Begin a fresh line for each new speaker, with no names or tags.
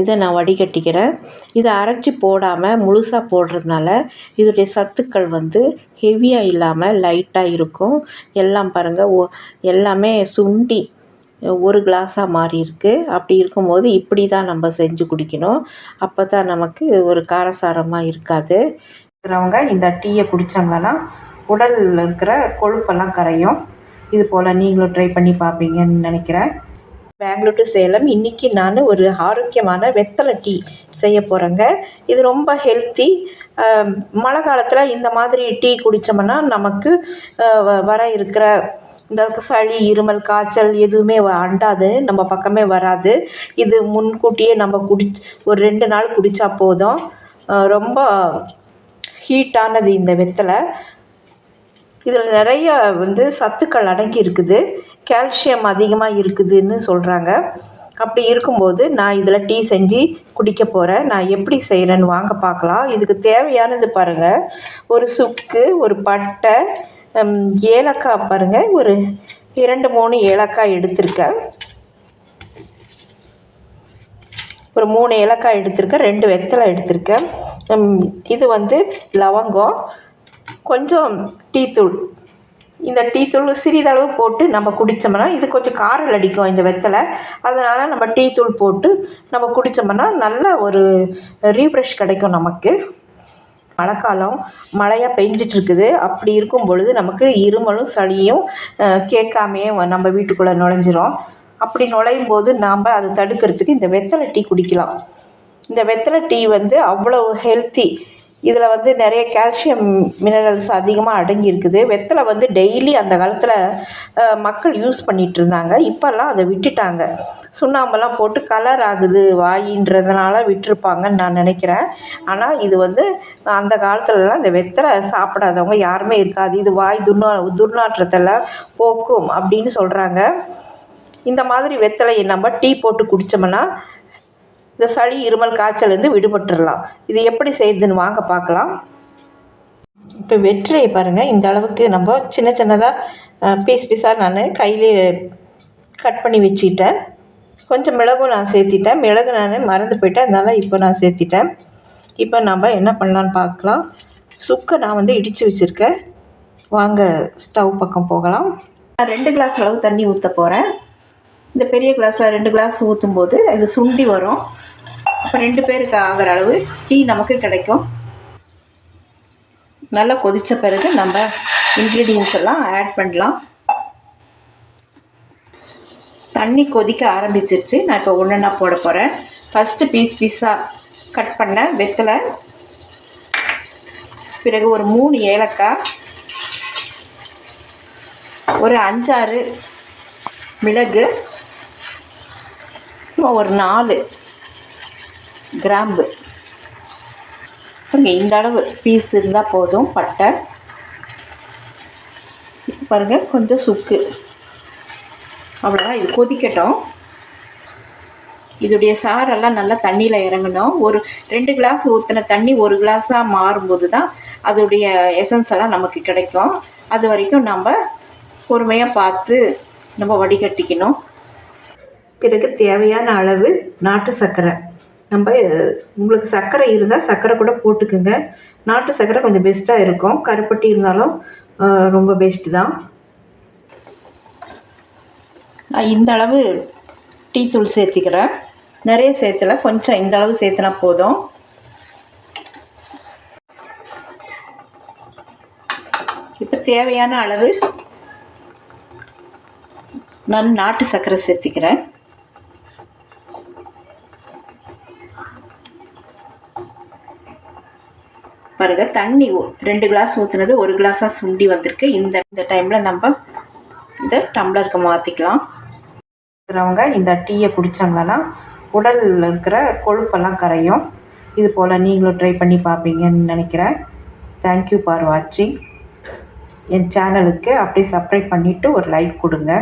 இதை நான் வடிகட்டிக்கிறேன். இதை அரைச்சி போடாமல் முழுசாக போடுறதுனால இதோடைய சத்துக்கள் வந்து ஹெவியாக இல்லாமல் லைட்டாக இருக்கும். எல்லாம் பாருங்கள் ஓ எல்லாமே சுண்டி ஒரு கிளாஸாக மாறி இருக்குது அப்படி இருக்கும்போது இப்படி தான் நம்ம செஞ்சு குடிக்கணும். அப்போ தான் நமக்கு ஒரு காரசாரமாக இருக்காது. இருக்கிறவங்க இந்த டீயை குடித்தாங்கன்னா உடலில் இருக்கிற கொழுப்பெல்லாம் கரையும். இது போல் நீங்களும் ட்ரை பண்ணி பார்ப்பீங்கன்னு நினைக்கிறேன். பெங்களூர் டு சேலம். இன்றைக்கி நான் ஒரு ஆரோக்கியமான வெத்தலை டீ செய்ய போகிறேங்க இது ரொம்ப ஹெல்த்தி மழை காலத்தில் இந்த மாதிரி டீ குடித்தோம்னா நமக்கு வர இருக்கிற இந்த சளி இருமல் காய்ச்சல் எதுவுமே வ- அண்டாது. நம்ம பக்கமே வராது. இது முன்கூட்டியே நம்ம குடி ஒரு ரெண்டு நாள் குடித்தா போதும். ரொம்ப ஹீட்டானது இந்த வெத்தலை. இதில் நிறைய வந்து சத்துக்கள் அடங்கி இருக்குது. கால்சியம் அதிகமாக இருக்குதுன்னு சொல்கிறாங்க அப்படி இருக்கும்போது நான் இதில் டீ செஞ்சு குடிக்க போகிறேன் நான் எப்படி செய்கிறேன்னு வாங்க பார்க்கலாம். இதுக்கு தேவையானது பாருங்கள் ஒரு சுக்கு ஒரு பட்டை ஏலக்காய் பாருங்கள் ஒரு இரண்டு மூணு ஏலக்காய் எடுத்திருக்கேன். ஒரு மூணு ஏலக்காய் எடுத்திருக்கேன். ரெண்டு வெத்தலை எடுத்திருக்கேன். இது வந்து லவங்கம். கொஞ்சம் டீத்தூள் இந்த டீத்தூள் சிறிதளவு போட்டு நம்ம குடித்தோம்னா இது கொஞ்சம் காரல் அடிக்கும் இந்த வெத்தலை. அதனால் நம்ம டீத்தூள் போட்டு நம்ம குடித்தோம்னா நல்ல ஒரு ரீஃப்ரெஷ் கிடைக்கும் நமக்கு. மழைக்காலம் மழையாக பெஞ்சிட்ருக்குது. அப்படி இருக்கும் பொழுது நமக்கு இருமலும் சளியும் கேட்காமையே வ- நம்ம வீட்டுக்குள்ளே நுழைஞ்சிரும். அப்படி நுழையும் போது நாம் அதை தடுக்கிறதுக்கு இந்த வெத்தலை டீ குடிக்கலாம். இந்த வெத்தலை டீ வந்து அவ்வளோ ஹெல்த்தி இதில் வந்து நிறைய கால்சியம் மினரல்ஸ் அதிகமாக அடங்கி இருக்குது வெத்தலை வந்து டெய்லி அந்த காலத்தில் மக்கள் யூஸ் பண்ணிகிட்டு இருந்தாங்க இப்போல்லாம் அதை விட்டுட்டாங்க. சுண்ணாம்பெல்லாம் போட்டு கலர் ஆகுது வாயின்றதுனால விட்டுருப்பாங்கன்னு நான் நினைக்கிறேன். ஆனால் இது வந்து அந்த காலத்துலலாம் இந்த வெத்தலை சாப்பிடாதவங்க யாருமே இருக்காது. இது வாய் துர்நா துர்நாற்றத்தில் போக்கும் அப்படின்னு சொல்கிறாங்க இந்த மாதிரி வெத்தலையை நம்ம டீ போட்டு குடித்தோம்னா இந்த சளி இருமல் காய்ச்சலேருந்து விடுபட்டுடலாம் இது எப்படி செய்யுதுன்னு வாங்க பார்க்கலாம். இப்போ வெற்றிலையை பாருங்கள் இந்த அளவுக்கு நம்ம சின்ன சின்னதாக பீஸ் பீஸாக நான் கையிலே கட் பண்ணி வச்சுக்கிட்டேன். கொஞ்சம் மிளகும் நான் சேர்த்திட்டேன். மிளகு நான் மறந்து போயிட்டேன். அதனால் இப்போ நான் சேர்த்திட்டேன். இப்போ நம்ம என்ன பண்ணலான்னு பார்க்கலாம். சுக்கை நான் வந்து இடித்து வச்சுருக்கேன். வாங்க ஸ்டவ் பக்கம் போகலாம். நான் ரெண்டு கிளாஸ் அளவு தண்ணி ஊற்ற போகிறேன் இந்த பெரிய கிளாஸில் ரெண்டு கிளாஸ் ஊற்றும் போது இது சுண்டி வரும். அப்போ ரெண்டு பேருக்கு ஆகிற அளவு டீ நமக்கு கிடைக்கும். நல்லா கொதித்த பிறகு நம்ம இன்க்ரீடியன்ஸ் எல்லாம் ஆட் பண்ணலாம். தண்ணி கொதிக்க ஆரம்பிச்சிருச்சு. நான் இப்போ ஒன்றுனா போட போகிறேன் ஃபஸ்ட்டு பீஸ் பீஸாக கட் பண்ண வெத்தலை பிறகு ஒரு மூணு ஏலக்காய் ஒரு அஞ்சாறு மிளகு மேக்ஸிமம் ஒரு நாலு கிராம்பு. பாருங்க இந்த அளவு பீஸ் இருந்தால் போதும் பட்டை. பாருங்கள் கொஞ்சம் சுக்கு. அவ்வளோதான் இது கொதிக்கட்டும். இதோடைய சாரெல்லாம் நல்லா தண்ணியில் இறங்கணும். ஒரு ரெண்டு கிளாஸ் ஊற்றின தண்ணி ஒரு கிளாஸாக மாறும்போது தான் அதோடைய எசன்ஸ் எல்லாம் நமக்கு கிடைக்கும். அது வரைக்கும் நம்ம பொறுமையாக பார்த்து நம்ம வடிகட்டிக்கணும். பிறகு தேவையான அளவு நாட்டு சர்க்கரை. நம்ம உங்களுக்கு சர்க்கரை இருந்தால் சர்க்கரை கூட போட்டுக்குங்க. நாட்டு சர்க்கரை கொஞ்சம் பெஸ்ட்டாக இருக்கும். கருப்பட்டி இருந்தாலும் ரொம்ப பெஸ்ட்டு தான். நான் இந்த அளவு டீ தூள் சேர்த்திக்கிறேன். நிறைய சேர்த்துல. கொஞ்சம் இந்த அளவு சேர்த்துனா போதும். இப்போ தேவையான அளவு நான் நாட்டு சர்க்கரை சேர்த்திக்கிறேன். பாருங்க தண்ணி ரெண்டு கிளாஸ் ஊற்றுனது ஒரு கிளாஸாக சுண்டி வந்திருக்கு. இந்த இந்த டைமில் நம்ம இதை டம்ளருக்கு மாற்றிக்கலாம் இருக்கிறவங்க இந்த டீயை குடித்தாங்கன்னா உடலில் இருக்கிற கொழுப்பெல்லாம் கரையும். இது போல் நீங்களும் ட்ரை பண்ணி பார்ப்பீங்கன்னு நினைக்கிறேன். தேங்க்யூ ஃபார் வாட்சிங் என் சேனலுக்கு அப்படியே சப்ஸ்கிரைப் பண்ணிவிட்டு ஒரு லைக் கொடுங்க.